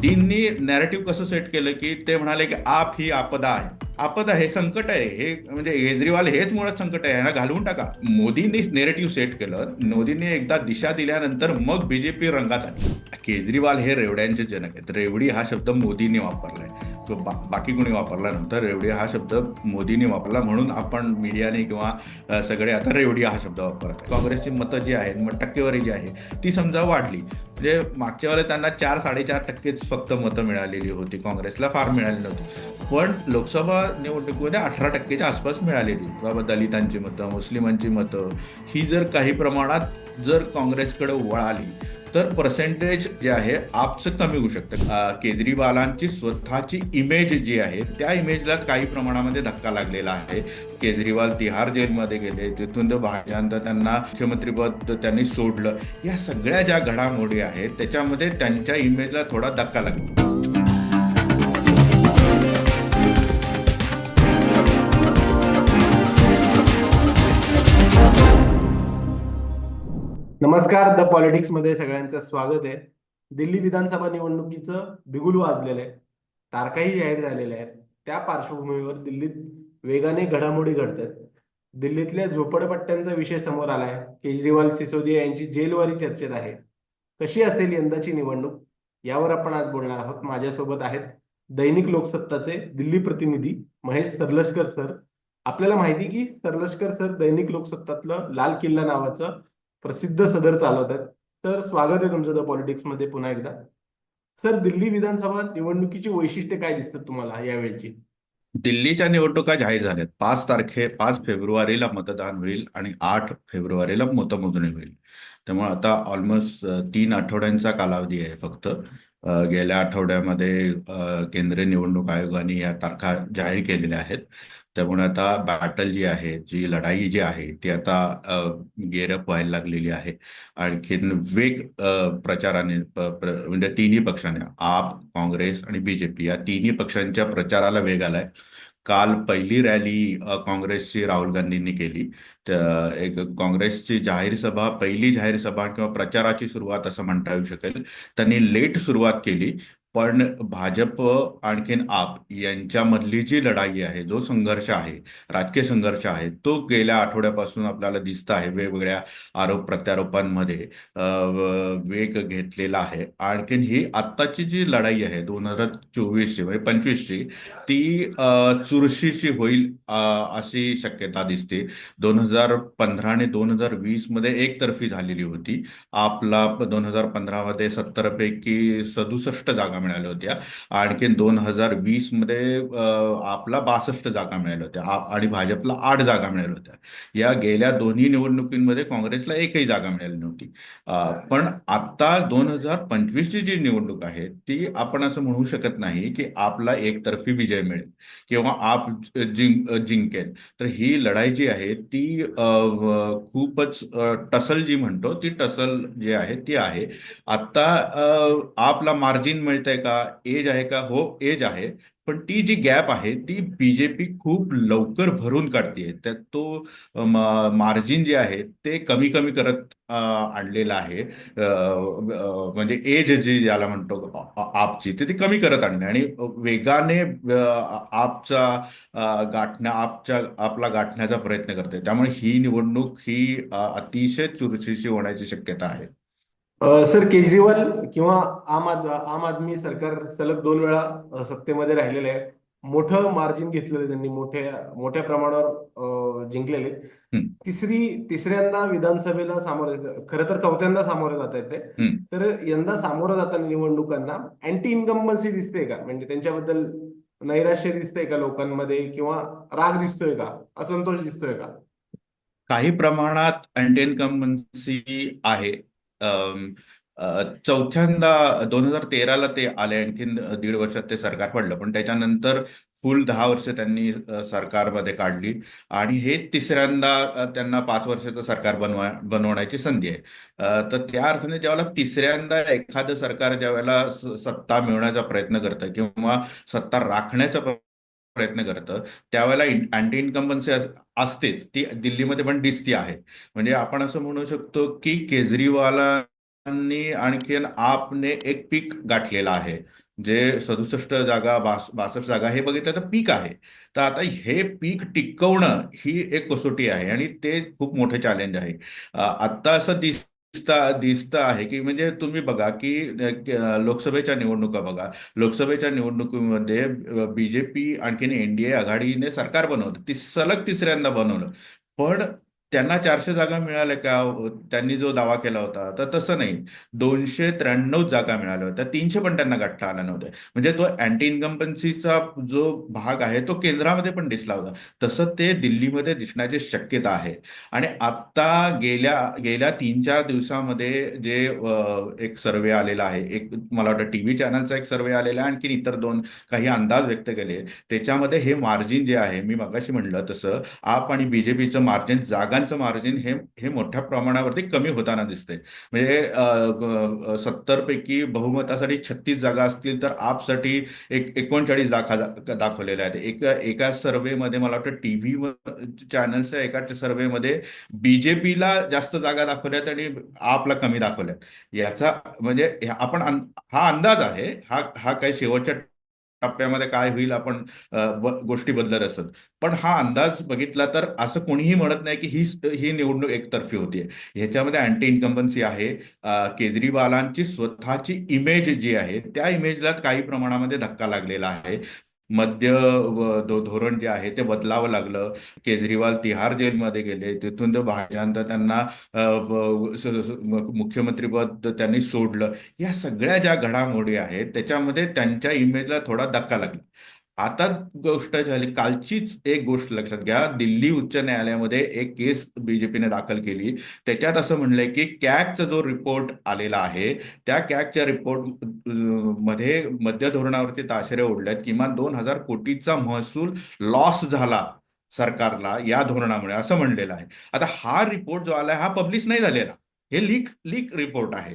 मोदींनी नॅरेटिव्ह कसं सेट केलं की ते म्हणाले की आप ही आपदा आहे आपदा हे संकट आहे. हे म्हणजे केजरीवाल हेच मुळात संकट आहे. यांना घालवून टाका. मोदींनी नेरेटिव्ह सेट केलं. मोदींनी एकदा दिशा दिल्यानंतर मग बीजेपी रंगात आली. केजरीवाल हे रेवड्यांचे जनक आहेत. रेवडी हा शब्द मोदींनी वापरलाय. बा बाकी कोणी वापरला नव्हता. रेवडी हा शब्द मोदींनी वापरला. म्हणून आपण मीडियाने किंवा सगळे आता रेवडी हा शब्द वापरत आहे. काँग्रेसची मतं जी आहेत मग टक्केवारी जी आहे ती समजा वाढली. म्हणजे मागच्या वेळेला त्यांना चार साडेचार टक्केच फक्त मतं मिळालेली होती. काँग्रेसला फार मिळाली नव्हती. पण लोकसभा निवडणुकीमध्ये अठरा टक्केच्या आसपास मिळालेली. बाबा दलितांची मतं मुस्लिमांची मतं ही जर काही प्रमाणात जर काँग्रेसकडे वळाली तर पर्सेंटेज जे आहे आपचं कमी होऊ शकतं. केजरीवालांची स्वतःची इमेज जी आहे त्या इमेजला काही प्रमाणामध्ये धक्का लागलेला आहे. केजरीवाल तिहार जेलमध्ये गेले तिथून ते भाजल्यानंतर त्यांना मुख्यमंत्रीपद त्यांनी सोडलं. या सगळ्या ज्या घडामोडी आहेत त्याच्यामध्ये त्यांच्या इमेजला थोडा धक्का लागला. नमस्कार द पॉलिटिक्समध्ये सगळ्यांचं स्वागत आहे. दिल्ली विधानसभा निवडणुकीचं बिगुल वाजलेलं आहे. तारखाही जाहीर झालेल्या आहेत. त्या पार्श्वभूमीवर दिल्लीत वेगाने घडामोडी घडतात. दिल्लीतल्या झोपडपट्ट्यांचा विषय समोर आलाय. केजरीवाल सिसोदिया यांची जेलवारी चर्चेत आहे. कशी असेल यंदाची निवडणूक? यावर आपण आज बोलणार आहोत. माझ्यासोबत आहेत दैनिक लोकसत्ताचे दिल्ली प्रतिनिधी महेश सरलशकर सर. आपल्याला माहिती की सरलशकर सर दैनिक लोकसत्तातलं लाल किल्ला नावाचं प्रसिद्ध सदर चालवत आहेत तर स्वागत आहे तुमचं द पॉलिटिक्समध्ये पुन्हा एकदा. सर दिल्ली विधानसभा निवडणुकीची वैशिष्ट्य काय दिसतात तुम्हाला यावेळची दिल्लीच्या निवडणुका जाहीर झाल्यात. पाच तारखे पाच फेब्रुवारीला मतदान होईल आणि आठ फेब्रुवारीला मतमोजणी होईल. त्यामुळे आता ऑलमोस्ट तीन आठवड्यांचा कालावधी आहे फक्त. गेल्या आठवड्यामध्ये केंद्रीय निवडणूक आयोगाने या तारखा जाहीर केलेल्या आहेत. त्यामुळे आता बॅटल जी आहे जी लढाई जी आहे ती आता गेअरअप व्हायला लागलेली आहे. आणखीन वेग प्रचाराने म्हणजे तिन्ही पक्षाने आप काँग्रेस आणि बीजेपी या तिन्ही पक्षांच्या प्रचाराला वेग आलाय. काल पहिली रॅली काँग्रेसची राहुल गांधींनी केली. एक काँग्रेसची जाहीर सभा पहिली जाहीर सभा किंवा प्रचाराची सुरुवात असं म्हणता येऊ शकेल. त्यांनी लेट सुरुवात केली पण भाजप आणखीन आप यांच्यामधली जी लढाई आहे जो संघर्ष आहे राजकीय संघर्ष आहे तो गेल्या आठवड्यापासून आपल्याला दिसत आहे वेगवेगळ्या आरोप प्रत्यारोपांमध्ये वेग घेतलेला आहे. आणखीन ही आत्ताची जी लढाई आहे दोन हजार चोवीसची म्हणजे पंचवीसची ती चुरशीची होईल अशी शक्यता दिसते. दोन हजार पंधरा आणि दोन हजार वीसमध्ये एकतर्फी झालेली होती. आपला दोन हजार पंधरा मध्ये सत्तर पैकी सदुसष्ट जागा मिळाल्या होत्या. आणखीन दोन हजार वीसमध्ये आपला बासष्ट जागा मिळाल्या होत्या. आणि भाजपला आठ जागा मिळाल्या होत्या. या गेल्या दोन्ही निवडणुकींमध्ये काँग्रेसला एकही जागा मिळाली नव्हती. पण आता दोन हजार पंचवीसची जी निवडणूक आहे ती आपण असं म्हणू शकत नाही की आपला एकतर्फी विजय मिळेल किंवा आप जिंक जिंकेल. तर ही लढाई जी आहे ती खूपच टसल जी म्हणतो ती टसल जी आहे ती आहे. आता आपला मार्जिन मिळतंय का? एज आहे का? हो एज आहे. पण ती जी गॅप आहे ती बीजेपी खूप लवकर भरून काढते त्यात तो मार्जिन जे आहे ते कमी कमी करत आणलेला आणलेलं आहे. म्हणजे एज जी ज्याला म्हणतो आपची ते ती कमी करत आणणे आणि वेगाने आपचा गाठण्या आपच्या आपला गाठण्याचा प्रयत्न करते त्यामुळे ही निवडणूक ही अतिशय चुरशीची होण्याची शक्यता आहे. सर केजरीवाल किंवा आम आद आम आदमी सरकार सलग दोन वेळा सत्तेमध्ये राहिलेलं आहे मोठं मार्जिन घेतलेलं त्यांनी मोठ्या मोठ्या प्रमाणावर जिंकलेले. तिसरी तिसऱ्यांदा विधानसभेला सामोरे खरं तर चौथ्यांदा सामोरे जात आहेत ते. तर यंदा सामोरं जाताना निवडणुकांना अँटी इन्कम्बन्सी दिसते का? म्हणजे त्यांच्याबद्दल नैराश्य दिसतंय का लोकांमध्ये किंवा राग दिसतोय का? असंतोष दिसतोय का? काही प्रमाणात अँटी इन्कम्बन्सी आहे. चौथ्यांदा दोन हजार तेराला ते आले. आणखीन दीड वर्षात ते सरकार पडलं. पण त्याच्यानंतर फुल दहा वर्ष त्यांनी सरकारमध्ये काढली. आणि हे तिसऱ्यांदा त्यांना पाच वर्षाचं सरकार बनवा बनवण्याची संधी आहे. तर त्या अर्थाने ज्यावेळेला तिसऱ्यांदा एखादं सरकार ज्यावेळेला सत्ता मिळवण्याचा प्रयत्न करतं किंवा सत्ता राखण्याचा प्रयत्न करतं. त्यावेळेला अँटी इन्कम्बन्सी असतेच. ती दिल्लीमध्ये पण दिसती आहे. म्हणजे आपण असं म्हणू शकतो की केजरीवालांनी आणखीन आपने एक पीक गाठलेला आहे. जे सदुसष्ट जागा बासष्ट जागा हे बघितलं तर पीक आहे. तर आता हे पीक टिकवणं ही एक कसोटी आहे आणि ते खूप मोठं चॅलेंज आहे. आत्ता असं दिस दिसत आहे की म्हणजे तुम्ही बघा की लोकसभेच्या निवडणुका बघा. लोकसभेच्या निवडणुकीमध्ये बीजेपी आणखीन एनडीए आघाडीने सरकार बनवलं. ती सलग तिसऱ्यांदा बनवलं. पण त्यांना चारशे जागा मिळाल्या का? त्यांनी जो दावा केला होता तर तसं नाही. दोनशे त्र्याण्णव जागा मिळाल्या होत्या. तीनशे पण त्यांना गाठता आल्या नव्हत्या म्हणजे तो अँटी इन्कम्पन्सीचा जो भाग आहे तो केंद्रामध्ये पण दिसला होता. तसं ते दिल्लीमध्ये दिसण्याची शक्यता आहे. आणि आता गेल्या गेल्या तीन चार दिवसामध्ये जे एक सर्वे आलेला आहे एक मला वाटतं टीव्ही चॅनलचा एक सर्वे आलेला आहे आणखी इतर दोन काही अंदाज व्यक्त केले. त्याच्यामध्ये हे मार्जिन जे आहे मी मगाशी म्हणलं तसं आप आणि बीजेपीचं मार्जिन जागा जागांचं मार्जिन हे हे मोठ्या प्रमाणावरती कमी होताना दिसते म्हणजे सत्तर पैकी बहुमतासाठी छत्तीस जागा असतील तर आपसाठी एक एकोणचाळीस दाखा दाखवलेल्या आहेत. एक एका सर्वेमध्ये मला वाटतं टीव्ही चॅनलच्या एका सर्वेमध्ये बीजेपीला जास्त जागा दाखवल्यात आणि आपला कमी दाखवल्यात. याचा म्हणजे आपण हा अंदाज आहे हा हा काही शेवटच्या टप्प्यामध्ये काय होईल आपण गोष्टी बदलत असत. पण हा अंदाज बघितला तर असं कोणीही म्हणत नाही की ही ही निवडणूक एकतर्फी होतीये. ह्याच्यामध्ये अँटी इन्कम्बन्सी आहे. केजरीवालांची स्वतःची इमेज जी आहे त्या इमेजला काही प्रमाणामध्ये धक्का लागलेला आहे. मध्य धो- धोरण जे आहे ते बदलावं लागलं. केजरीवाल तिहार जेलमध्ये गेले. तिथून ते भाजल्यानंतर त्यांना मुख्यमंत्रीपद त्यांनी सोडलं. या सगळ्या ज्या घडामोडी आहेत त्याच्यामध्ये त्यांच्या इमेजला थोडा धक्का लागला. आता गोष्ट झाली कालचीच एक गोष्ट लक्षात घ्या. दिल्ली उच्च न्यायालयामध्ये एक केस बीजेपीने दाखल केली. त्याच्यात असं म्हणलंय की कॅगचा जो रिपोर्ट आलेला आहे त्या कॅगच्या रिपोर्टमध्ये मध्य धोरणावरती ताशेरे ओढल्यात. किमान दोन हजार कोटीचा महसूल लॉस झाला सरकारला या धोरणामुळे असं म्हणलेलं आहे. आता हा रिपोर्ट जो आलाय हा पब्लिश नाही झालेला. हे लीक लीक रिपोर्ट आहे.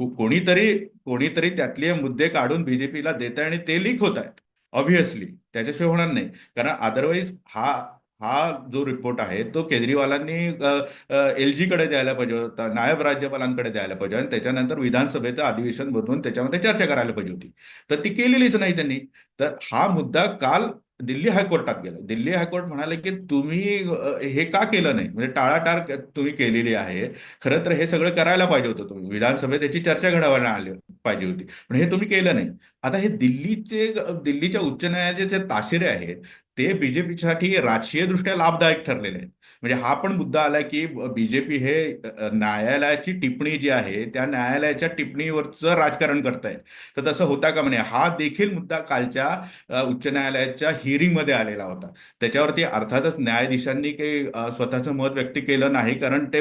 कोणीतरी कोणीतरी त्यातले मुद्दे काढून बीजेपीला देत आहे आणि ते लीक होत आहेत. ऑब्व्हियसली त्याच्याशिवाय होणार नाही. कारण अदरवाईज हा हा जो रिपोर्ट आहे तो केजरीवालांनी एल जीकडे द्यायला पाहिजे होता नायब राज्यपालांकडे द्यायला पाहिजे आणि त्याच्यानंतर विधानसभेचं अधिवेशन बदलून त्याच्यामध्ये चर्चा करायला पाहिजे होती. तर ती केलेलीच नाही त्यांनी. तर हा मुद्दा काल दिल्ली हायकोर्टात गेलं. दिल्ली हायकोर्ट म्हणाले की तुम्ही हे का केलं नाही? म्हणजे टाळाटाळ तुम्ही केलेली आहे. खरं तर हे सगळं करायला पाहिजे होतं तुम्ही. विधानसभेत याची चर्चा घडवायला आली पाहिजे होती. पण हे तुम्ही केलं नाही. आता हे दिल्लीचे दिल्लीच्या उच्च न्यायालयाचे जे ताशिरे आहेत ते बीजेपीसाठी राजकीय दृष्ट्या लाभदायक ठरलेले आहेत. म्हणजे हा पण मुद्दा आला की बीजेपी हे न्यायालयाची टिप्पणी जी आहे त्या न्यायालयाच्या टिप्पणीवरचं राजकारण करतायत. तर तसं होता का म्हणे? हा देखील मुद्दा कालच्या उच्च न्यायालयाच्या हिअरिंगमध्ये आलेला होता. त्याच्यावरती अर्थातच न्यायाधीशांनी काही स्वतःचं मत व्यक्त केलं नाही कारण ते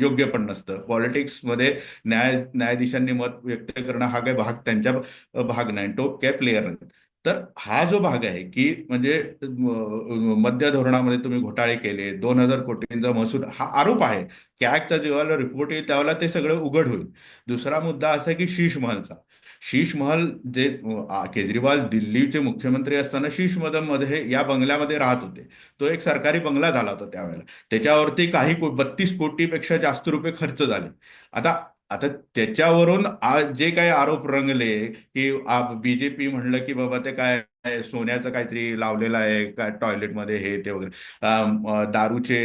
योग्य पण नसतं. पॉलिटिक्समध्ये न्याय न्यायाधीशांनी मत व्यक्त करणं हा काही भाग त्यांच्या भाग नाही. तो काय प्लेयर नाही तर हा जो भाग आहे की म्हणजे मध्य धोरणामध्ये तुम्ही घोटाळे केले दोन हजार कोटींचा महसूल हा आरोप आहे. कॅगचा जेव्हा रिपोर्ट येईल त्यावेळेला ते सगळं उघड होईल. दुसरा मुद्दा असा आहे की शीश महलचा शीश महल जे केजरीवाल दिल्लीचे मुख्यमंत्री असताना शीशमध्ये या बंगल्यामध्ये राहत होते. तो एक सरकारी बंगला झाला होता त्यावेळेला. त्याच्यावरती काही बत्तीस कोटीपेक्षा जास्त रुपये खर्च झाले. आता आता त्याच्यावरून आज जे काही आरोप रंगले की बीजेपी म्हणलं की बाबा ते काय सोन्याचं काहीतरी लावलेलं आहे काय टॉयलेटमध्ये हे ते वगैरे. दारूचे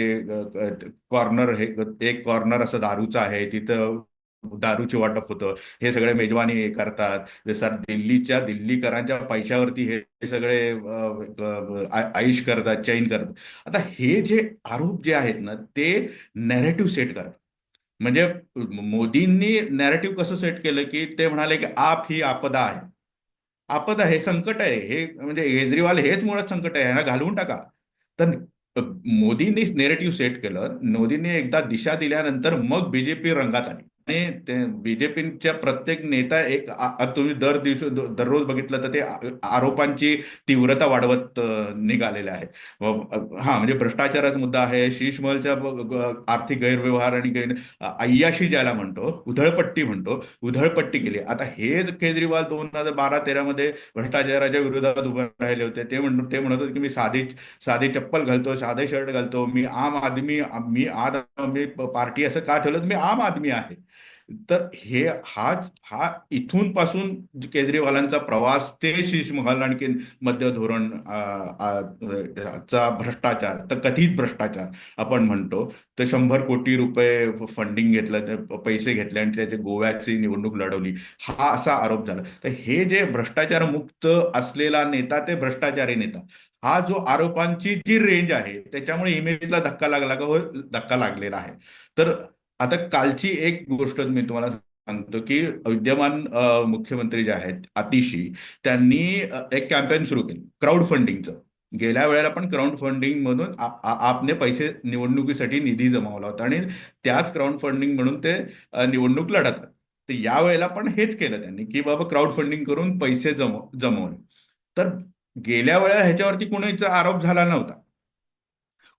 कॉर्नर हे एक कॉर्नर असं दारूचं आहे तिथं दारूचे वाटप होतं. हे सगळे मेजवानी करतात. जसं दिल्लीच्या दिल्लीकरांच्या पैशावरती हे सगळे आईश करतात चैन करतात. आता हे जे आरोप जे आहेत ना ते नॅरेटिव्ह सेट करतात. म्हणजे मोदींनी नॅरेटिव्ह कसं सेट केलं की ते म्हणाले की आप ही आपदा आहे. आपदा हे संकट आहे. हे म्हणजे केजरीवाल हेच मुळात संकट आहे. ह्यांना घालवून टाका. तर मोदींनी नेरेटिव्ह सेट केलं. मोदींनी एकदा दिशा दिल्यानंतर मग बीजेपी रंगात आली. आणि ते बीजेपीच्या प्रत्येक नेता एक तुम्ही दर दिवस दररोज बघितलं तर ते आरोपांची तीव्रता वाढवत निघालेले आहे हा म्हणजे भ्रष्टाचाराचा मुद्दा आहे. शीशमहलच्या आर्थिक गैरव्यवहार आणि गैर अय्याशी ज्याला म्हणतो उधळपट्टी म्हणतो उधळपट्टी केली. आता हेच केजरीवाल दोन हजार बारा तेरामध्ये भ्रष्टाचाराच्या विरोधात उभे राहिले होते. ते म्हण ते म्हणत होते की मी साधी साधी चप्पल घालतो साधे शर्ट घालतो. मी आम आदमी मी आम मी पार्टी असं का ठेवलं? मी आम आदमी आहे. तर हे हाच हा इथून पासून केजरीवालांचा प्रवास ते शीश महल आणि मध्य धोरण चा भ्रष्टाचार तर कथित भ्रष्टाचार आपण म्हणतो. तर शंभर कोटी रुपये फंडिंग घेतलं पैसे घेतले आणि त्याचे गोव्याची निवडणूक लढवली. हा असा आरोप झाला. तर हे जे भ्रष्टाचार मुक्त असलेला नेता ते भ्रष्टाचारी नेता हा जो आरोपांची जी रेंज आहे त्याच्यामुळे इमेजला धक्का लागला का हो धक्का लागलेला आहे. तर आता कालची एक गोष्ट मी तुम्हाला सांगतो की विद्यमान मुख्यमंत्री जे आहेत आतिशी त्यांनी एक कॅम्पेन सुरू केली क्राऊड फंडिंगचं गेल्या वेळेला पण क्राऊड फंडिंग मधून आपने पैसे निवडणुकीसाठी निधी जमावला होता आणि त्याच क्राऊड फंडिंग म्हणून ते निवडणूक लढतात तर या वेळेला पण हेच केलं त्यांनी की बाबा क्राऊड फंडिंग करून पैसे जम जमवले. तर गेल्या वेळेला ह्याच्यावरती कुणीचा आरोप झाला नव्हता.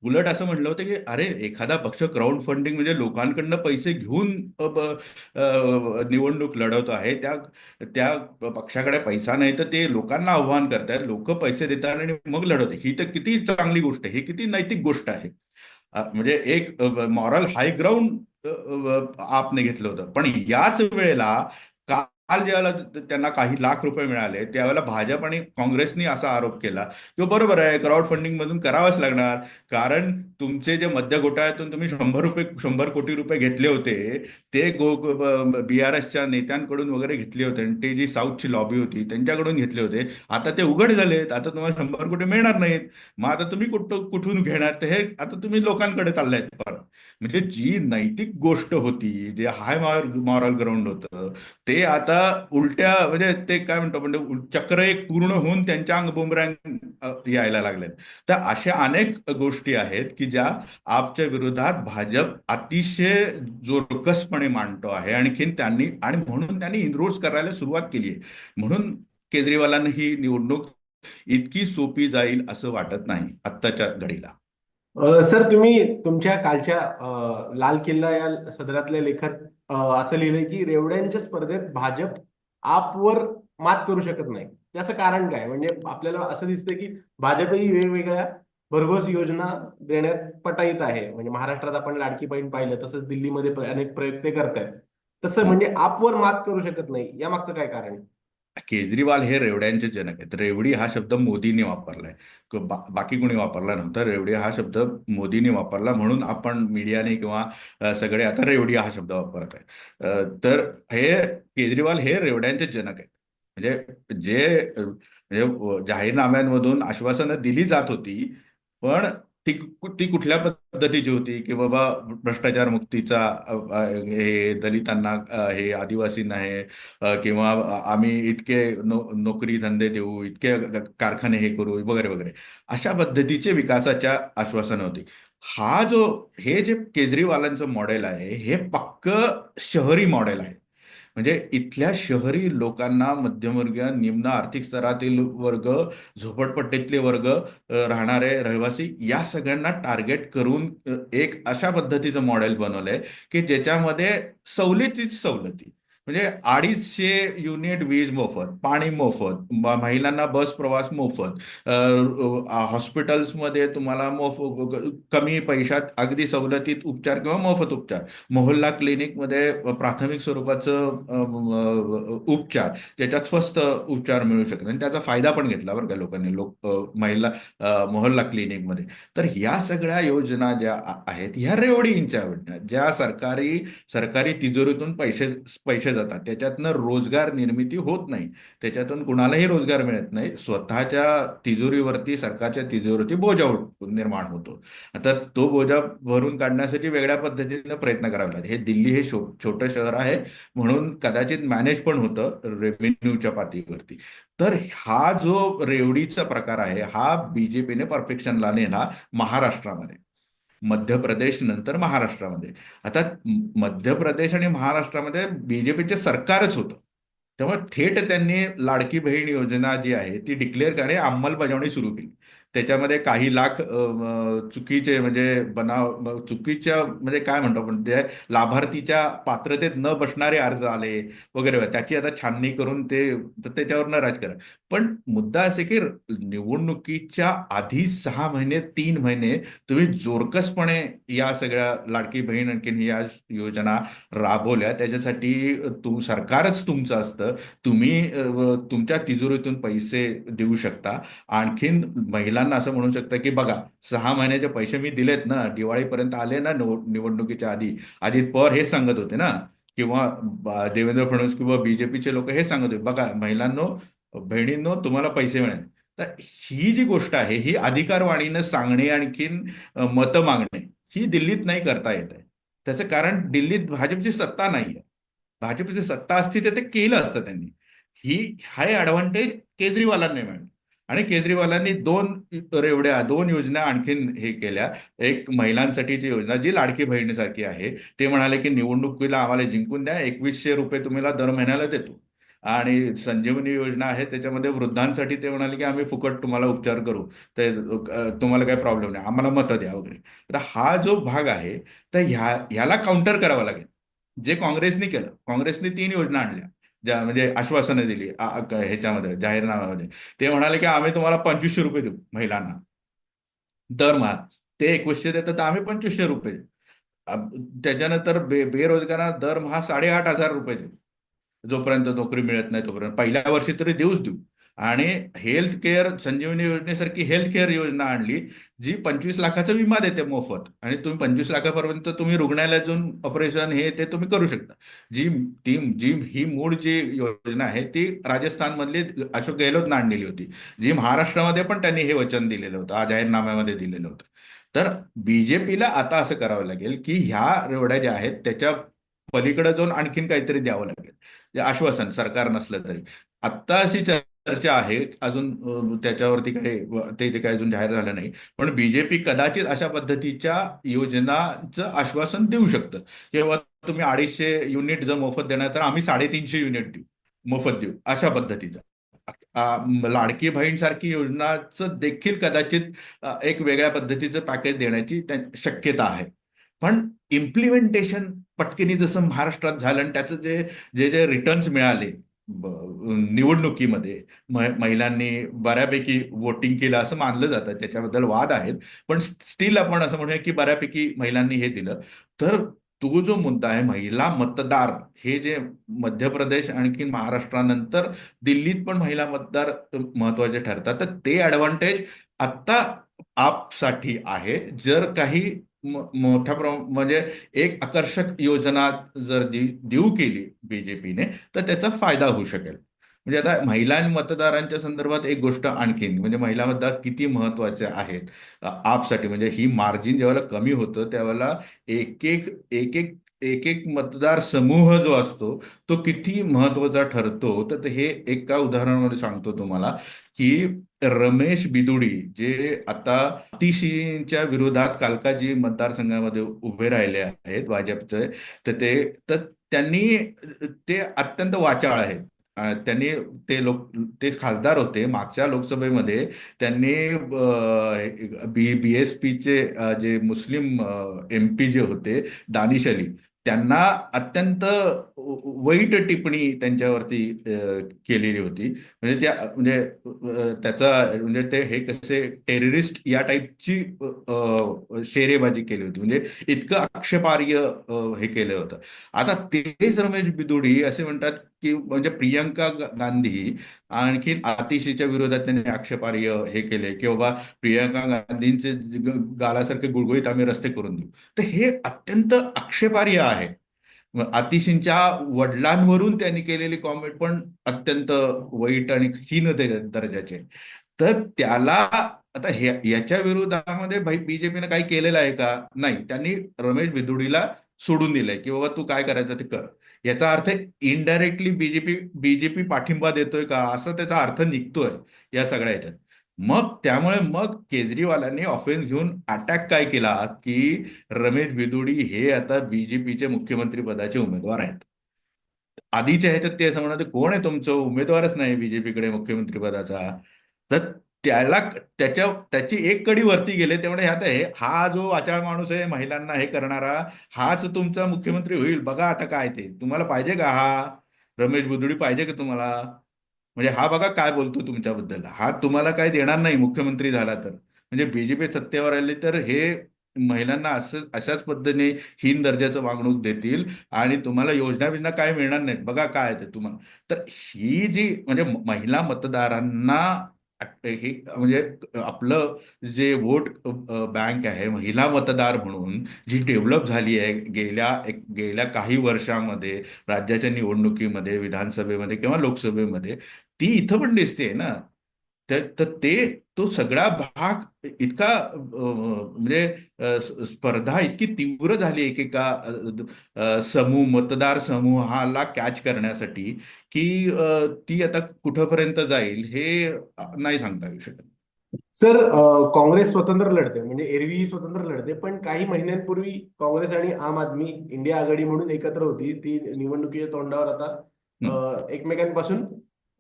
उलट असं म्हटलं होतं की अरे एखादा पक्ष क्राऊड फंडिंग म्हणजे लोकांकडनं पैसे घेऊन निवडणूक लढवत आहे. त्या त्या पक्षाकडे पैसा नाही तर ते लोकांना आव्हान करतात लोक पैसे देतात आणि मग लढवते ही तर किती चांगली गोष्ट आहे. ही किती नैतिक गोष्ट आहे. म्हणजे एक मॉरल हाय ग्राउंड आपने घेतलं होतं. पण याच वेळेला काल ज्यावेळेला त्यांना काही लाख रुपये मिळाले त्यावेळेला भाजप आणि काँग्रेसनी असा आरोप केला की बरोबर आहे क्राऊड फंडिंग मधून करावंच लागणार. कारण तुमचे जे मध्य घोटाळ्यातून तुम्ही शंभर रुपये शंभर कोटी रुपये घेतले होते ते गो बी आर एसच्या नेत्यांकडून वगैरे घेतले होते आणि ते जी साऊथची लॉबी होती त्यांच्याकडून घेतले होते. आता ते उघड झालेत आता तुम्हाला शंभर कोटी मिळणार नाहीत. मग आता तुम्ही कुठं कुठून घेणार? ते हे आता तुम्ही लोकांकडे चाललायत परत. म्हणजे जी नैतिक गोष्ट होती जे हाय मॉरल ग्राउंड होतं ते आता उलट्या म्हणजे ते काय म्हणतो म्हणजे चक्र एक पूर्ण होऊन त्यांच्या अंग बुमरँग यायला लागले तर अशा अनेक गोष्टी आहेत की ज्या आपच्या विरोधात भाजप अतिशय जोरकसपणे मांडतो आहे. आणखीन त्यांनी आणि म्हणून त्यांनी इनरोज करायला सुरुवात केली आहे. म्हणून केजरीवालांना ही निवडणूक इतकी सोपी जाईल असं वाटत नाही आत्ताच्या घडीला. सर तुम्ही तुमच्या कालच्या लाल किल्ला या सदरातल्या लेखात असं लिहिलंय की रेवड्यांच्या स्पर्धेत भाजप आपवर मात करू शकत नाही. त्याचं कारण काय? म्हणजे आपल्याला असं दिसतं की भाजपही वेगवेगळ्या भरघोस योजना देण्यात पटाईत आहे. म्हणजे महाराष्ट्रात आपण लाडकी बहीण पाहिलं तसंच दिल्लीमध्ये अनेक प्रयत्न करतायत. तसं म्हणजे आपवर मात करू शकत नाही. या मागचं काय कारण? आहे? केजरीवाल हे रेवड्यांचे जनक आहेत. रेवडी हा शब्द मोदींनी वापरलाय. बा- बाकी कोणी वापरला नव्हता. रेवडी हा शब्द मोदींनी वापरला म्हणून आपण मीडियाने किंवा सगळे आता रेवडी हा शब्द वापरत आहे तर हे केजरीवाल हे रेवड्यांचे जनक आहेत. म्हणजे जे म्हणजे जाहीरनाम्यांमधून आश्वासनं दिली जात होती पण ती ती कुठल्या पद्धतीची होती? की बाबा भ्रष्टाचार मुक्तीचा हे दलितांना हे आदिवासींना हे किंवा आम्ही इतके नो नोकरी धंदे देऊ इतके कारखाने हे करू वगैरे वगैरे. अशा पद्धतीचे विकासाच्या आश्वासन होती. हा जो हे जे केजरीवालांचं मॉडेल आहे हे पक्क शहरी मॉडेल आहे. म्हणजे इथल्या शहरी लोकांना मध्यमवर्गीय निम्न आर्थिक स्तरातील वर्ग झोपडपट्टीतले वर्ग राहणारे रहिवासी या सगळ्यांना टार्गेट करून एक अशा पद्धतीचं मॉडेल बनवलंय की ज्याच्यामध्ये सवलतीच सवलती. म्हणजे अडीचशे युनिट वीज मोफत पाणी मोफत महिलांना बस प्रवास मोफत हॉस्पिटल्समध्ये तुम्हाला मोफ कमी पैशात अगदी सवलतीत उपचार किंवा मोफत उपचार. मोहल्ला क्लिनिकमध्ये प्राथमिक स्वरूपाचं उपचार ज्याच्यात स्वस्त उपचार मिळू शकतात. आणि त्याचा फायदा पण घेतला बरं का लोकांनी लोक महिला मोहल्ला क्लिनिकमध्ये. तर ह्या सगळ्या योजना ज्या आहेत ह्या रेवडींच्या ज्या सरकारी सरकारी तिजोरीतून पैसे पैसे जातात. त्याच्यातनं रोजगार निर्मिती होत नाही. त्याच्यातून कुणालाही रोजगार मिळत नाही. स्वतःच्या तिजोरीवरती सरकारच्या तिजोरीवरती बोजा निर्माण होतो. आता तो बोजा भरून काढण्यासाठी वेगळ्या पद्धतीने प्रयत्न करावे लागतात. हे दिल्ली हे छोटं शहर आहे. म्हणून कदाचित मॅनेज पण होतं रेव्हेन्यूच्या पातळीवरती. तर हा जो रेवडीचा प्रकार आहे हा बीजेपीने परफेक्शनला नेला महाराष्ट्रामध्ये. मध्य प्रदेश नंतर महाराष्ट्रामध्ये. आता मध्य प्रदेश आणि महाराष्ट्रामध्ये बीजेपीचे सरकारच होतं. तेव्हा थेट त्यांनी लाडकी बहीण योजना जी आहे ती डिक्लेअर करणे अंमलबजावणी सुरू केली. त्याच्यामध्ये काही लाख चुकीचे म्हणजे बनाव चुकीच्या म्हणजे काय म्हणतो आपण जे लाभार्थीच्या पात्रतेत न बसणारे अर्ज आले वगैरे त्याची आता छाननी करून ते तर त्याच्यावरनं राजकारण पण मुद्दा असे की निवडणुकीच्या आधी सहा महिने तीन महिने तुम्ही जोरकसपणे या सगळ्या लाडकी बहीण आणखीन या योजना राबवल्या. त्याच्यासाठी तू सरकारच तुमचं असतं. तुम्ही तुमच्या तिजोरीतून पैसे देऊ शकता. आणखीन महिला महिलांना असं म्हणू शकता की बघा सहा महिन्याचे पैसे मी दिलेत ना दिवाळीपर्यंत आले ना निवडणुकीच्या आधी अजित पवार हेच सांगत होते ना किंवा देवेंद्र फडणवीस किंवा बीजेपीचे लोक हे सांगत होते बघा महिलांनो बहिणींनो तुम्हाला पैसे मिळेल. तर ही जी गोष्ट आहे ही अधिकारवाणीनं सांगणे आणखीन मतं मागणे ही दिल्लीत नाही करता येत आहे. त्याचं कारण दिल्लीत भाजपची सत्ता नाही आहे भाजपची सत्ता असती तर ते केलं असतं त्यांनी. ही हाय ॲडव्हान्टेज केजरीवालांनी मिळाला. आणि केजरीवालांनी दोन रेवड्या दोन योजना आणखीन हे केल्या. एक महिलांसाठीची योजना जी लाडकी बहिणीसारखी आहे. ते म्हणाले की निवडणुकीला आम्हाला जिंकून द्या एकवीसशे रुपये तुम्हाला दर महिन्याला देतो. आणि संजीवनी योजना आहे त्याच्यामध्ये वृद्धांसाठी ते म्हणाले की आम्ही फुकट तुम्हाला उपचार करू. तर तुम्हाला काही प्रॉब्लेम नाही आम्हाला मतं द्या वगैरे. तर हा जो भाग आहे तर ह्या ह्याला काउंटर करावा लागेल. जे काँग्रेसने केलं काँग्रेसने तीन योजना आणल्या. ज्या म्हणजे आश्वासनं दिली ह्याच्यामध्ये जाहीरनाम्यामध्ये. ते म्हणाले की आम्ही तुम्हाला पंचवीसशे रुपये देऊ महिलांना. दरमहा ते एकवीसशे देतात तर आम्ही पंचवीसशे रुपये. देऊ. त्याच्यानंतर बे बेरोजगारांना दरमहा साडेआठ हजार रुपये देऊ. जोपर्यंत नोकरी मिळत नाही तोपर्यंत. पहिल्या वर्षी तरी देऊच देऊ. आणि हेल्थ केअर संजीवनी योजनेसारखी हेल्थ केअर योजना आणली जी पंचवीस लाखाचा विमा देते मोफत. आणि तुम्ही पंचवीस लाखापर्यंत तुम्ही रुग्णालयात जाऊन ऑपरेशन हे ते तुम्ही करू शकता. जी ती जी ही मूळ जी योजना आहे ती राजस्थानमधली अशोक गेहलोतनं आणलेली होती. जी महाराष्ट्रामध्ये पण त्यांनी हे वचन दिलेलं होतं आ जाहीरनाम्यामध्ये दिलेलं होतं. तर बीजेपीला आता असं करावं लागेल की ह्या रेवड्या ज्या आहेत त्याच्या पलीकडे जाऊन आणखीन काहीतरी द्यावं लागेल. आश्वासन सरकार नसलं तरी. आत्ता अशी चर्चा आहे. अजून त्याच्यावरती काही ते जे काही अजून जाहीर झालं नाही. पण बीजेपी कदाचित अशा पद्धतीच्या योजनांचं आश्वासन देऊ शकतं. किंवा तुम्ही अडीचशे युनिट जर मोफत देणार तर आम्ही साडेतीनशे युनिट देऊ मोफत देऊ अशा पद्धतीचं. लाडकी बहीणसारखी योजनाचं देखील कदाचित एक वेगळ्या पद्धतीचं पॅकेज देण्याची शक्यता आहे. पण इम्प्लिमेंटेशन पटकिनी जसं महाराष्ट्रात झालं आणि त्याचं जे जे जे रिटर्न्स मिळाले निवडणुकीमध्ये महिलांनी बऱ्यापैकी वोटिंग केलं असं मानलं जातं. त्याच्याबद्दल वाद आहेत. पण स्टील आपण असं म्हणूया की बऱ्यापैकी महिलांनी हे दिलं. तर तो जो मुद्दा आहे महिला मतदार हे जे मध्य प्रदेश आणखी महाराष्ट्रानंतर दिल्लीत पण महिला मतदार महत्त्वाचे ठरतात. तर ते ऍडव्हान्टेज आत्ता आपसाठी आहे. जर काही मोठ्या प्रमाण म्हणजे एक आकर्षक योजना जर देऊ केली बीजेपीने तर त्याचा फायदा होऊ शकेल. म्हणजे आता महिला आणि मतदारांच्या संदर्भात एक गोष्ट आणखीन म्हणजे महिला मतदार किती महत्त्वाचे आहेत आपसाठी म्हणजे ही मार्जिन ज्यावेळेला कमी होतं त्यावेळेला एक एक एक एक एक एक मतदार समूह जो असतो तो किती महत्त्वाचा ठरतो तर हे एका उदाहरणामध्ये सांगतो तुम्हाला. की रमेश बिदुडी जे आता अतिशीच्या विरोधात कालकाजी मतदारसंघामध्ये उभे राहिले आहेत भाजपचे तर ते तर त्यांनी ते अत्यंत वाचाळ आहेत. त्यांनी ते लोक ते खासदार होते. मागच्या लोकसभेमध्ये त्यांनी बी बी एस पीचे जे मुस्लिम एम पी जे होते दानिश अली त्यांना अत्यंत वाईट टिप्पणी त्यांच्यावरती केलेली होती. म्हणजे त्या म्हणजे त्याचा म्हणजे ते हे कसे टेररिस्ट या टाईपची शेरेबाजी केली होती. म्हणजे इतकं आक्षेपार्य हे केलं होतं. आता तेच रमेश बिदुडी असे म्हणतात की म्हणजे प्रियंका गांधी आणखी आतिशीच्या विरोधात त्यांनी आक्षेपार्य हे केले की बाबा प्रियंका गांधींचे गालासारखे गुळगुळीत आम्ही रस्ते करून देऊ. तर हे अत्यंत आक्षेपार्य आहे. आतिशींच्या वडिलांवरून त्यांनी केलेली कॉमेंट पण अत्यंत वाईट आणि हीन दे- तर त्याला आता याच्या विरोधामध्ये भाई बीजेपीने काही केलेलं आहे का? नाही. त्यांनी रमेश बिदुडीला सोडून दिलंय की बाबा तू काय करायचं ते कर. याचा अर्थ इनडायरेक्टली बीजेपी बीजेपी पाठिंबा देतोय का? असा त्याचा अर्थ निघतोय या सगळ्या ह्याच्यात मग त्यामुळे मग केजरीवालांनी ऑफेन्स घेऊन अटॅक काय केला की रमेश बिदुडी हे आता बीजेपीचे मुख्यमंत्री पदाचे उमेदवार आहेत. आधीच्या ह्याच्यात ते असं म्हणत कोण आहे तुमचं? उमेदवारच नाही बीजेपीकडे मुख्यमंत्री पदाचा. तर त्याला त्याच्या त्याची एक कडी वरती गेले तेवढे ह्यात हे हा जो आचार माणूस आहे महिलांना हे करणारा हाच तुमचा मुख्यमंत्री होईल. बघा आता काय ते. तुम्हाला पाहिजे का हा? रमेश बुदुडी पाहिजे का तुम्हाला? म्हणजे हा बघा काय बोलतो तुमच्याबद्दल. हा तुम्हाला काय देणार नाही मुख्यमंत्री झाला तर. म्हणजे बीजेपी सत्तेवर आले तर हे महिलांना असं अशाच पद्धतीने हीन दर्जाचं वागणूक देतील आणि तुम्हाला योजना बिजना काय मिळणार नाहीत. बघा काय ते तुम्हाला. तर ही जी म्हणजे महिला मतदारांना हे म्हणजे आपलं जे वोट बँक आहे महिला मतदार म्हणून जी डेव्हलप झाली आहे गेल्या एक गेल्या काही वर्षामध्ये राज्याच्या निवडणुकीमध्ये विधानसभेमध्ये किंवा लोकसभेमध्ये ती इथं पण दिसते ना. तर ते तो सगळा भाग इतका म्हणजे स्पर्धा इतकी तीव्र झाली एकेका समूह मतदार समूहाला कॅच करण्यासाठी की ती आता कुठंपर्यंत जाईल हे नाही सांगता येऊ शकत. सर काँग्रेस स्वतंत्र लढते म्हणजे एरवी स्वतंत्र लढते पण काही महिन्यांपूर्वी काँग्रेस आणि आम आदमी इंडिया आघाडी म्हणून एकत्र होती ती निवडणुकीच्या तोंडावर आता एकमेकांपासून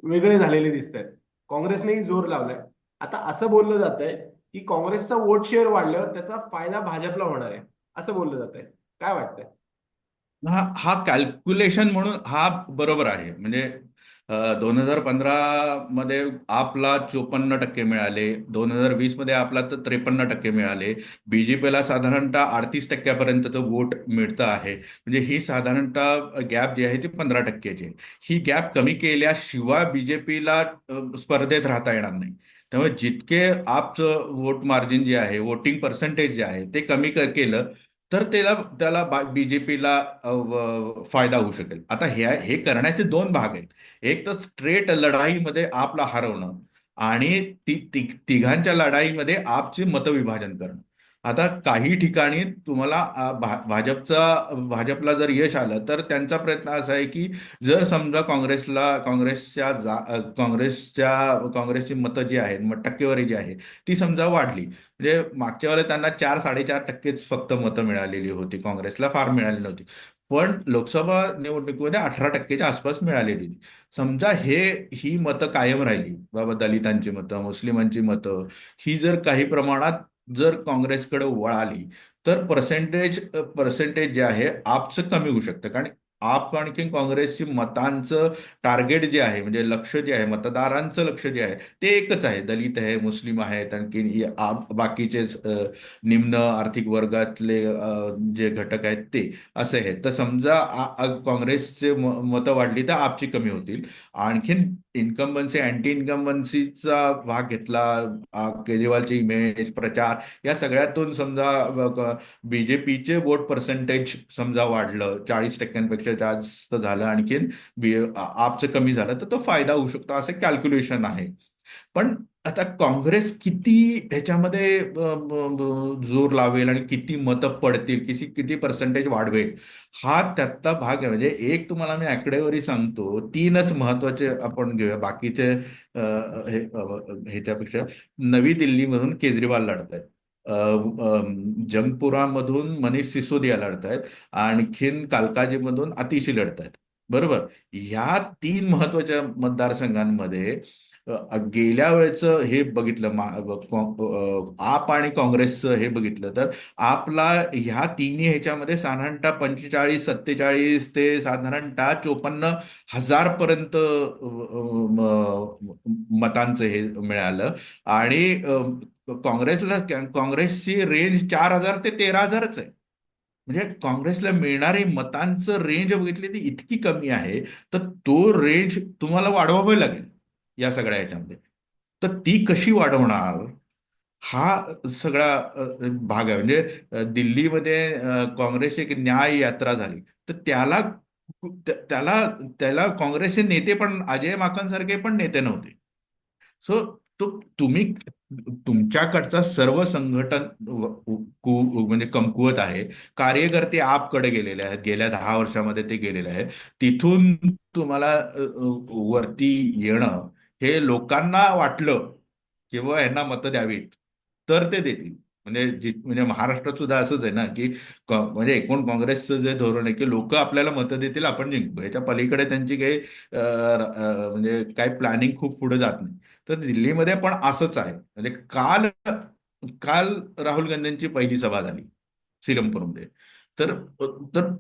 वेगळे झालेले दिसत आहेत काँग्रेसनेही जोर लावलाय. आता असं बोललं जात आहे की काँग्रेसचा वोट शेअर वाढल्यावर त्याचा फायदा भाजपला होणार आहे. असं बोललं जात आहे काय वाटतंय? हा हा कॅल्क्युलेशन म्हणून हा बरोबर आहे. म्हणजे दोन हजार पंधरा मध्ये आपला चोपन्न टक्के मिळाले. दोन हजार वीसमध्ये आपला तर त्रेपन्न टक्के मिळाले. बीजेपीला साधारणतः अडतीस टक्क्यापर्यंतचं वोट मिळतं आहे. म्हणजे ही साधारणतः गॅप जी आहे ती पंधरा टक्क्याची आहे. ही गॅप कमी केल्याशिवाय बीजेपीला स्पर्धेत राहता येणार नाही. त्यामुळे जितके आपचं वोट मार्जिन जे आहे वोटिंग पर्सेंटेज जे आहे ते कमी केलं तर त्याला त्याला बीजेपीला फायदा होऊ शकेल. आता हे हे करण्याचे दोन भाग आहेत. एक तर स्ट्रेट लढाईमध्ये आपला हरवणं आणि ती तिघांच्या लढाईमध्ये आपचे मतविभाजन करणं. आता काही ठिकाणी तुम्हाला भा, भाजपचा भाजपला जर यश आलं तर त्यांचा प्रयत्न असा आहे की जर समजा काँग्रेसला काँग्रेसच्या जा काँग्रेसच्या काँग्रेसची मतं जी आहेत मग टक्केवारी जी आहे ती समजा वाढली. म्हणजे मागच्या वेळेला त्यांना चार साडेचार टक्केच फक्त मतं मिळालेली होती. काँग्रेसला फार मिळाली नव्हती. पण लोकसभा निवडणुकीमध्ये अठरा टक्केच्या आसपास मिळालेली होती. समजा हे ही मतं कायम राहिली. बाबा दलितांची मतं मुस्लिमांची मतं ही जर काही प्रमाणात जर काँग्रेसकडे वळाली तर पर्सेंटेज पर्सेंटेज जे आहे आपचं कमी होऊ शकतं. कारण आप आणखी काँग्रेसची मतांचं टार्गेट जे आहे म्हणजे लक्ष जे आहे मतदारांचं लक्ष जे आहे ते एकच आहे. दलित आहे मुस्लिम आहेत आणखी आप बाकीचे निम्न आर्थिक वर्गातले जे घटक आहेत ते असे आहेत. तर समजा काँग्रेसचे मतं वाढली तर आपची कमी होतील. आणखीन इन्कम्बन्सी अँटी इन्कम्बन्सीचा भाग घेतला केजरीवालची इमेज प्रचार या सगळ्यातून समजा बीजेपीचे वोट पर्सेंटेज समजा वाढलं चाळीस टक्क्यांपेक्षा जास्त झालं आणखीन बी आपचं कमी झालं तर तो फायदा होऊ शकतो असं कॅल्क्युलेशन आहे. पण आता काँग्रेस किती ह्याच्यामध्ये जोर लावेल आणि किती मतं पडतील किती किती पर्सेंटेज वाढवेल हा त्यातला भाग आहे. म्हणजे एक तुम्हाला मी आकडेवारी सांगतो तीनच महत्त्वाचे आपण घेऊया. बाकीचे ह्याच्यापेक्षा नवी दिल्लीमधून केजरीवाल लढत आहेत जंगपुरामधून मनीष सिसोदिया लढत आहेत आणखीन कालकाजीमधून अतिशी लढत आहेत बरोबर? ह्या तीन महत्त्वाच्या मतदारसंघांमध्ये गेल्या वेळेचं हे बघितलं आप आणि काँग्रेसचं हे बघितलं तर आपला ह्या तिन्ही ह्याच्यामध्ये साधारणतः पंचेचाळीस सत्तेचाळीस ते साधारणतः चोपन्न हजार पर्यंत मतांचं हे मिळालं. आणि काँग्रेसला काँग्रेसची रेंज चार हजार ते तेरा हजारच आहे. म्हणजे काँग्रेसला मिळणारी मतांचं रेंज बघितली ती इतकी कमी आहे तर तो रेंज तुम्हाला वाढवावं लागेल. या सगळ्या ह्याच्यामध्ये तर ती कशी वाढवणार हा सगळा भाग आहे. म्हणजे दिल्लीमध्ये काँग्रेस काँग्रेसची एक न्याय यात्रा झाली. तर त्याला त्याला त्याला काँग्रेसचे नेते पण अजय माकनसारखे पण नेते नव्हते. सो तो तुम्ही तुमच्याकडचा सर्व संघटन म्हणजे कमकुवत आहे. कार्यकर्ते आपकडे गेलेले आहेत. गेल्या दहा वर्षामध्ये ते गेलेले आहेत. तिथून तुम्हाला वरती येणं हे लोकांना वाटलं किंवा यांना मतं द्यावीत तर ते देतील. म्हणजे जी म्हणजे महाराष्ट्रात सुद्धा असंच आहे ना की म्हणजे एकूण काँग्रेसचं जे धोरण आहे की लोक आपल्याला मतं देतील आपण जिंकू. याच्या पलीकडे त्यांची काही म्हणजे काही प्लॅनिंग खूप पुढे जात नाही. तर दिल्लीमध्ये पण असंच आहे. म्हणजे काल काल राहुल गांधींची पहिली सभा झाली सिरमपूरमध्ये. तर तर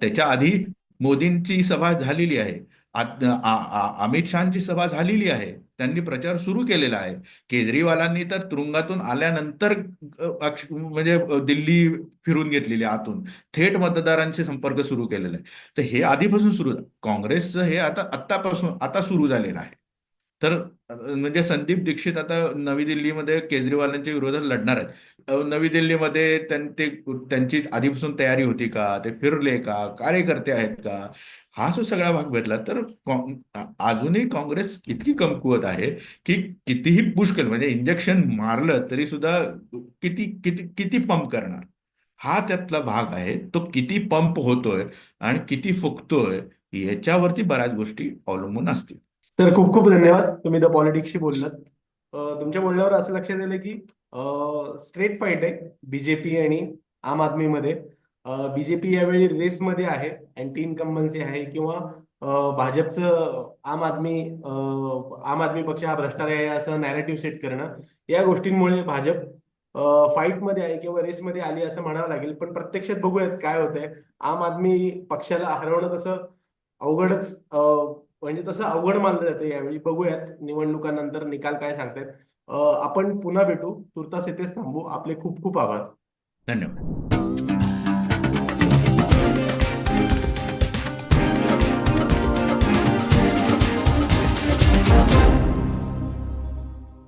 त्याच्या आधी मोदींची सभा झालेली आहे. अमित शहाची सभा झालेली आहे. त्यांनी प्रचार सुरू केलेला आहे. केजरीवालांनी तर तुरुंगातून आल्यानंतर म्हणजे दिल्ली फिरून घेतलेली आतून थेट मतदारांशी संपर्क सुरू केलेला आहे. तर हे आधीपासून सुरू काँग्रेसचं हे आता आत्तापासून आता सुरू झालेलं आहे. तर म्हणजे संदीप दीक्षित आता नवी दिल्लीमध्ये केजरीवालांच्या विरोधात लढणार आहेत. नवी दिल्लीमध्ये ते त्यांची आधीपासून तयारी होती का? ते फिरले का? कार्यकर्ते आहेत का? हा जो सगळा भाग भेटला तर अजूनही काँग्रेस इतकी कमकुवत आहे की कितीही पुष्कळ म्हणजे इंजेक्शन मारलं तरी सुद्धा किती किती किती पंप करणार? हा त्यातला भाग आहे तो किती पंप होतोय आणि किती फुकतोय याच्यावरती बऱ्याच गोष्टी अवलंबून असतील. तर खूप खूप धन्यवाद तुम्ही द पॉलिटिक्सशी बोललात. तुमच्या बोलण्यावर असं लक्षात आलं की स्ट्रेट फाईट आहे बीजेपी आणि आम आदमीमध्ये. बीजेपी यावेळी रेसमध्ये आहे अँटी इन्कम्बन्सी आहे किंवा भाजपचं आम आदमी आम आदमी पक्ष हा भ्रष्टाचार आहे असं नॅरेटिव्ह सेट करणं या गोष्टींमुळे भाजप फाईटमध्ये आहे किंवा रेसमध्ये आली असं म्हणावं लागेल. पण प्रत्यक्षात बघूयात काय होतंय. आम आदमी पक्षाला हरवणं तसं अवघडच म्हणजे तसं अवघड मानलं जातं यावेळी. बघूयात निवडणुकानंतर निकाल काय सांगतायत. आपण पुन्हा भेटू. तुर्तास येथेच थांबू. आपले खूप खूप आभार. धन्यवाद.